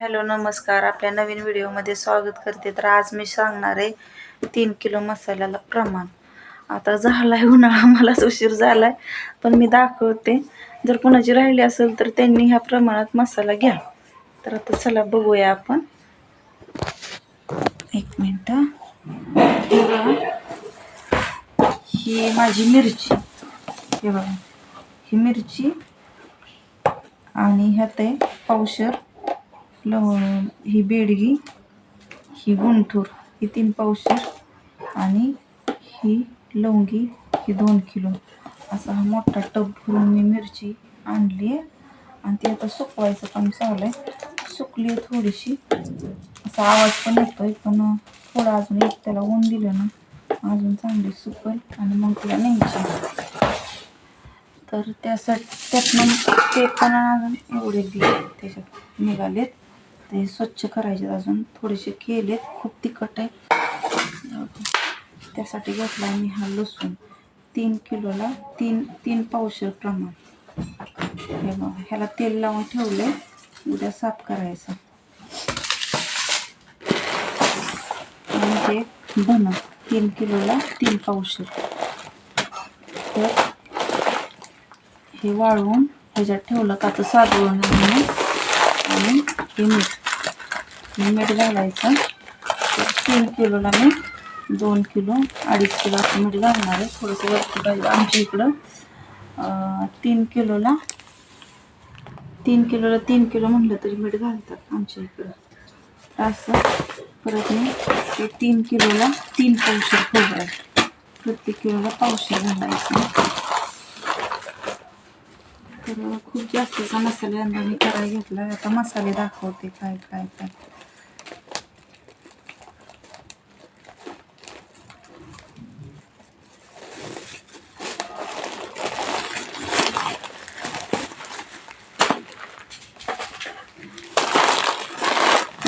Hello नमस्कार. आपल्या नवीन व्हिडिओमध्ये स्वागत करते. तर आज मी सांगणार आहे तीन किलो मसाल्याला प्रमाण. आता झाला आहे उन्हाळा मलाच उशीर झाला आहे पण मी दाखवते. जर कोणाची राहिली असेल तर त्यांनी ह्या प्रमाणात मसाला घ्या. तर आता चला बघूया आपण. एक मिनटं ही माझी मिरची. हे बघा. ही मिरची आणि ह्यात आहे पावशर. लव ही बेडगी ही गुंठूर ही तीन पावशेर आणि ही लवंगी ही दोन किलो. असा हा मोठा टब भरून मी मिरची आणली आहे. आणि ती आता सुकवायचं काम चालू आहे. सुकली आहे थोडीशी. असा आवाज पण येतोय पण थोडं अजून एक त्याला ऊन दिलं ना अजून चांगली सुकल आणि मग तिला न्यायची तर त्यासाठी त्यातनं ते पण अजून एवढे दिले त्याच्यात निघालेत. ते स्वच्छ करायचे अजून. थोडेसे केलेत खूप तिखट आहे. त्यासाठी घेतला मी हा लसूण. तीन किलोला तीन तीन पावशर प्रमाण. हे बघा ह्याला तेल लावून ठेवले उद्या साफ करायचं. आणि ते धन तीन किलोला तीन पावशर. तर हे वाळवून ह्याच्यात ठेवलं का तर साधवून म्हणून आणि मीठ मीठ घालायचं. तर तीन किलोला मी दोन किलो अडीच किलो असं मीठ घालणार आहे. थोडंसं वरती पाहिजे आमच्या इकडं. तीन किलोला तीन किलोला तीन किलो म्हटलं तरी मीठ घालतात आमच्या इकडं. असं. परत मी ते तीन किलोला तीन पावशेर खोबरं. प्रत्येक किलोला पावशेर घालायचं. तर खूप जास्त मसाल्यांदा मी करायला घेतला आता मसाले दाखवते काय काय काय.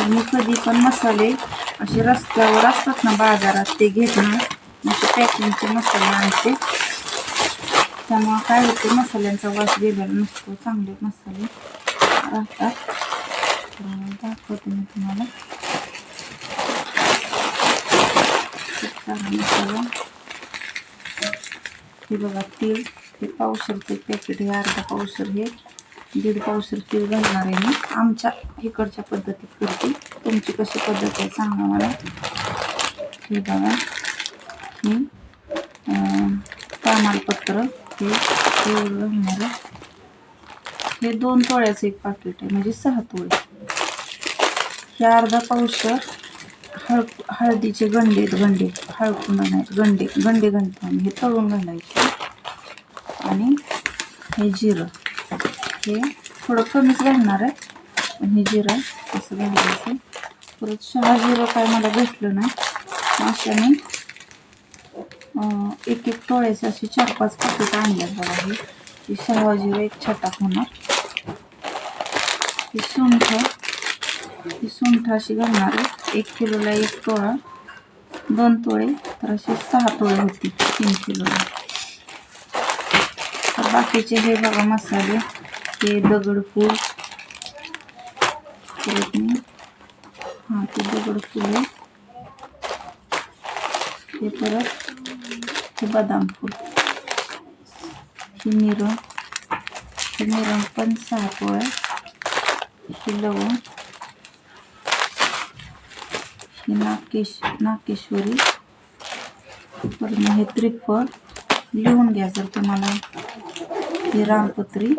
मी कधी पण मसाले असे रस्त्यावर असतात ना बाजारात ते घेत ना असे पॅकिंगचे मसाले आणते. त्यामुळं काय होते मसाल्यांचा वास गेलेला नसतो चांगले मसाले. राहतात दाखवते मी तुम्हाला. मसाला. हे बघा तीळ. हे पावसर ते पॅकेट हे अर्धा पावसर हे दीड पावसर तीळ घालणार आहे मी. आमच्या इकडच्या पद्धतीत करते. तुमची कशी पद्धत आहे सांगा मला. हे बघा. मी तामालपत्र हे एवढं होणार हे दोन तोळ्याचं एक पाकिट आहे म्हणजे सहा तोळे. हे अर्धा पावशर हळ हळदीचे गंडे आहेत, गंडे हळकून आणायचे गंडे गंडे घालतो आम्ही. हे तळून घालायचे. आणि हे जिरं. हे थोडं कमीच घालणार आहे. आणि हे जिरं असं घालायचं. परत शहा जिरं काय मला भेटलं नाही. अशाने एक एक टोळ्याचे असे चार पाच पाकिट आणल्यात बघा हे. ही एक छटाक होणार. ही सुंठ ही सुंठ अशी घालणार एक किलोला एक टोळा दोन तोळे तर असे सहा तोळे होती तीन किलोला. तर बाकीचे हे बघा मसाले हे दगडफूल. परत मी हां ते दगडफूल आहे. हे परत हे बदाम फूल. ही मिरं हे मिरं पण सहा पोळ्या हे लवंग ही नाकेश नाकेश्वरी परत हे त्रिफळ. लिहून घ्या जर तुम्हाला ही रामपत्री.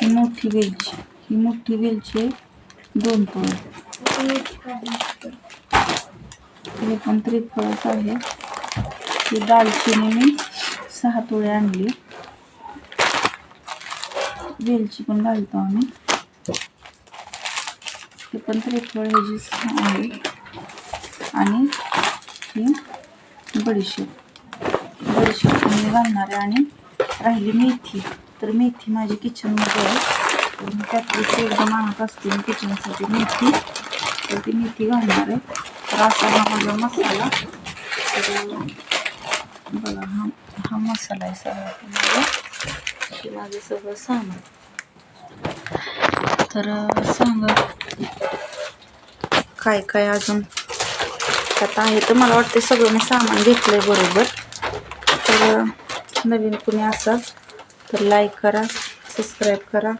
ही मोठी वेलची ही मोठी वेलची दोन पोळे हे पण त्रिफळच आहे. ही दालचिनी मी सहा तोळे आणली. वेलची पण घालतो आम्ही. हे पण त्रिफळ ह्याची आहे. आणि ही बडीशेप. बडीशेप पण मी घालणार आहे आणि राहिली मेथी. तर मेथी माझी किचनमध्ये आहे. त्यातली एकदम आणत असते मी किचनसाठी मेथी. तर ती मेथी घालणार आहे. तर असा हा माझा मसाला. बघा हा हा मसाला आहे सगळा तुम्हाला हे माझं सगळं सामान तर सांगा काय काय अजून? आता आहे तर मला वाटते सगळं मी सामान घेतलंय बरोबर. तर नवीन कुणी असाल तर लाईक करा सबस्क्राईब करा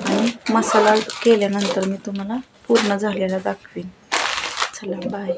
आणि मसाला केल्यानंतर मी तुम्हाला पूर्ण झालेला दाखवीन. चला बाय